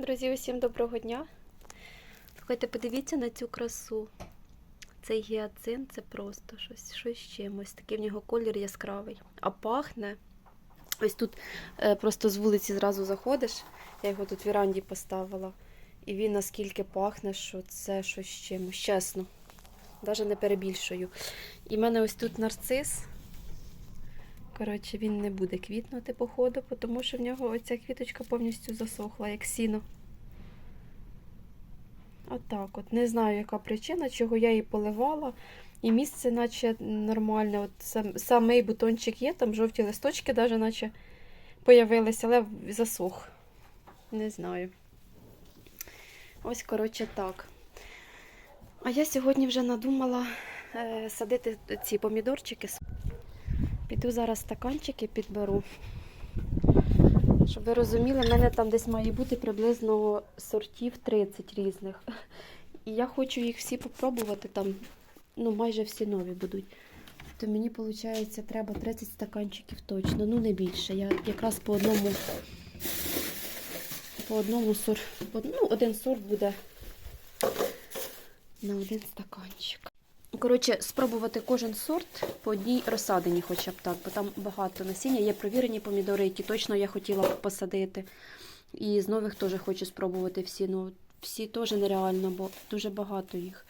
Друзі, усім доброго дня. Слухайте, подивіться на цю красу. Цей гіацин це просто щось, щось чимось. Такий в нього колір яскравий. А пахне. Ось тут е, просто з вулиці зразу заходиш. Я його тут в віранді поставила. І він наскільки пахне, що це щось чимось. Чесно. Навіть не перебільшую. І в мене ось тут нарцис. Коротше, він не буде квітнути, походу, тому що в нього оця квіточка повністю засохла, як сіно. Отак от. Не знаю, яка причина, чого я її поливала. І місце, наче нормальне. От сам, самий бутончик є, там жовті листочки навіть наче появилися, але засох. Не знаю. Ось, коротше, так. А я сьогодні вже надумала е, садити ці помідорчики. Піду зараз стаканчики підберу. Щоб ви розуміли, в мене там десь має бути приблизно сортів 30 різних. І я хочу їх всі попробувати там, ну майже всі нові будуть. То мені, виходить, треба 30 стаканчиків точно, ну не більше. Я якраз по одному по одному сорт, ну, один сорт буде на один стаканчик. Коротше, спробувати кожен сорт по одній розсадині, хоча б так, бо там багато насіння. Є провірені помідори, які точно я хотіла б посадити. І з нових теж хочу спробувати всі. Ну, всі теж нереально, бо дуже багато їх.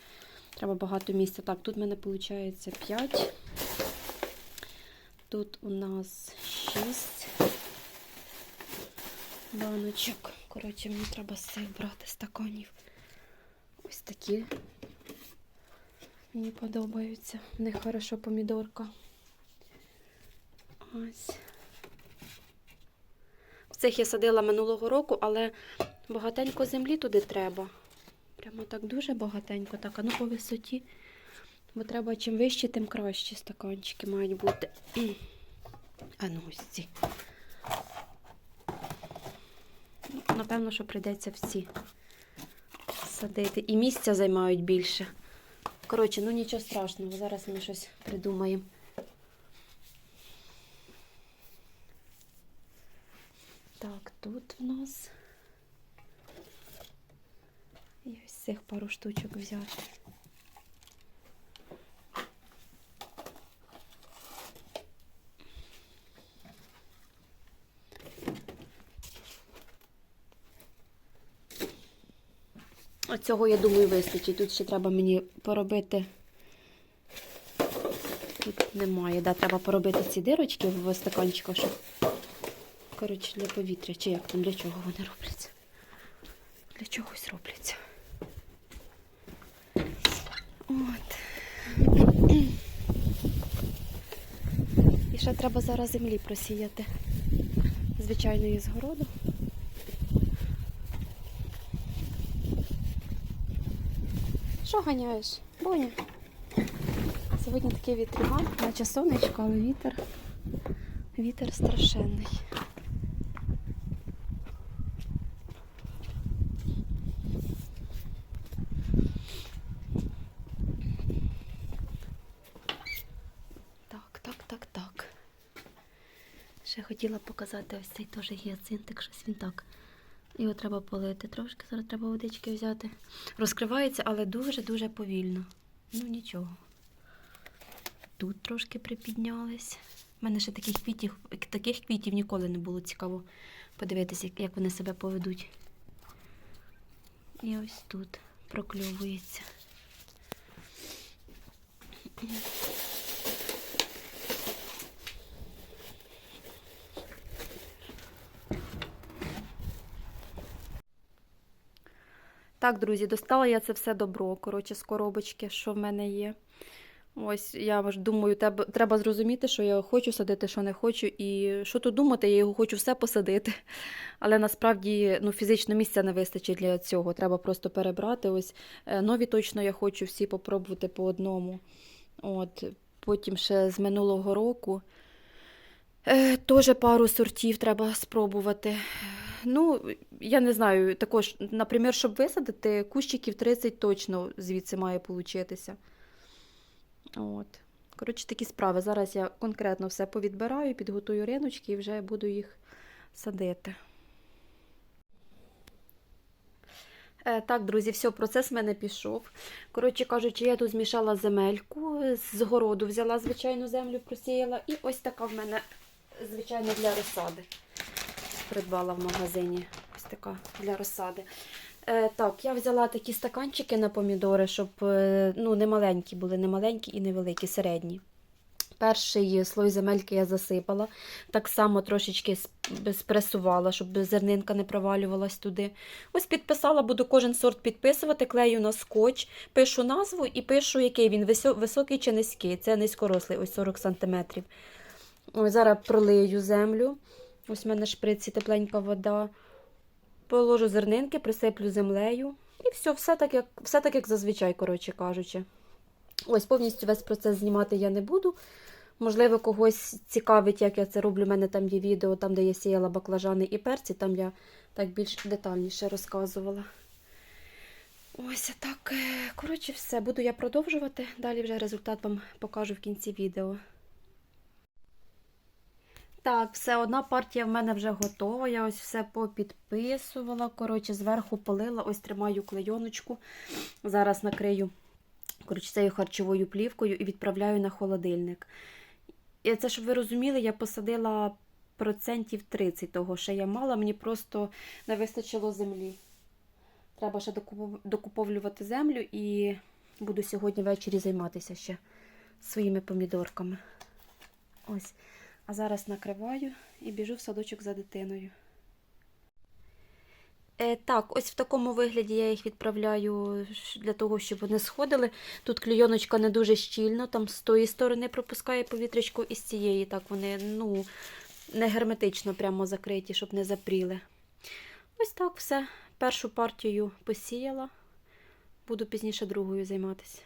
Треба багато місця. Так, тут в мене виходить 5. Тут у нас 6 баночок. Коротше, мені треба з цих брати стаканів. Ось такі. Мені подобаються. В помідорка. Ось. В цих я садила минулого року, але багатенько землі туди треба. Прямо так дуже багатенько, так, а ну по висоті. Бо треба чим вище, тим краще стаканчики мають бути. А ну ось ці. Ну, Напевно, що прийдеться всі садити. І місця займають більше. Коротше, ну нічого страшного, зараз ми щось придумаємо. Так, тут в нас і ось цих пару штучок взяти. Оцього, я думаю, вистачить. Тут ще треба мені поробити. Тут немає, да, треба поробити ці дирочки в стаканчиках, щоб, коротше, для повітря. Чи як там, для чого вони робляться? Для чогось робляться. От. І ще треба зараз землі просіяти. Звичайної з Що ганяєш? Боня? Сьогодні такий вітрюган, наче сонечко, але вітер. Вітер страшенний. Так, так, так, так. Ще хотіла показати ось цей теж гіацинтик, щось він так. Його треба полити трошки, зараз треба водички взяти. Розкривається, але дуже-дуже повільно. Ну нічого. Тут трошки припіднялись. У мене ще таких квітів, таких квітів ніколи не було цікаво подивитися, як- вони себе поведуть. І ось тут прокльовується. Так, друзі, достала я це все добро, коротше, з коробочки, що в мене є. Ось, я думаю, треба, треба зрозуміти, що я хочу садити, що не хочу. І що тут думати, я його хочу все посадити. Але насправді ну, фізично місця не вистачить для цього. Треба просто перебрати. Ось е, нові точно я хочу всі попробувати по одному. От, потім ще з минулого року. Е, Теж пару сортів треба спробувати. Ну, я не знаю, також, наприклад, щоб висадити, кущиків 30 точно звідси має получитися. От. Коротше, такі справи. Зараз я конкретно все повідбираю, підготую риночки і вже буду їх садити. Е, Так, друзі, все, процес в мене пішов. Коротше кажучи, я тут змішала земельку, з городу взяла звичайну землю, просіяла. І ось така в мене звичайно для розсади. Придбала в магазині. Ось така для розсади. Е, так, я взяла такі стаканчики на помідори, щоб е, ну, не маленькі були, не маленькі і не великі, середні. Перший слой земельки я засипала, так само трошечки спресувала, щоб зернинка не провалювалась туди. Ось підписала, буду кожен сорт підписувати, клею на скотч, пишу назву і пишу, який він високий чи низький. Це низькорослий, ось 40 см. Зараз пролию землю. Ось в мене шприці тепленька вода. Положу зернинки, присиплю землею. І все, все так, як, все так, як зазвичай, коротше кажучи. Ось повністю весь процес знімати я не буду. Можливо, когось цікавить, як я це роблю. У мене там є відео, там, де я сіяла баклажани і перці, там я так більш детальніше розказувала. Ось так. е, Коротше, все. Буду я продовжувати. Далі вже результат вам покажу в кінці відео. Так, все, одна партія в мене вже готова. Я ось все попідписувала. Коротше, зверху полила, ось тримаю клейоночку. Зараз накрию коротше, цією харчовою плівкою і відправляю на холодильник. І це, щоб ви розуміли, я посадила процентів 30 того, що я мала, мені просто не вистачило землі. Треба ще докуповлювати землю і буду сьогодні ввечері займатися ще своїми помідорками. Ось. А зараз накриваю і біжу в садочок за дитиною. Е, так, ось в такому вигляді я їх відправляю для того, щоб вони сходили. Тут клійоночка не дуже щільно, там з тої сторони пропускає повітрячко і з цієї. Так вони ну, не герметично прямо закриті, щоб не запріли. Ось так все. Першу партію посіяла. Буду пізніше другою займатися.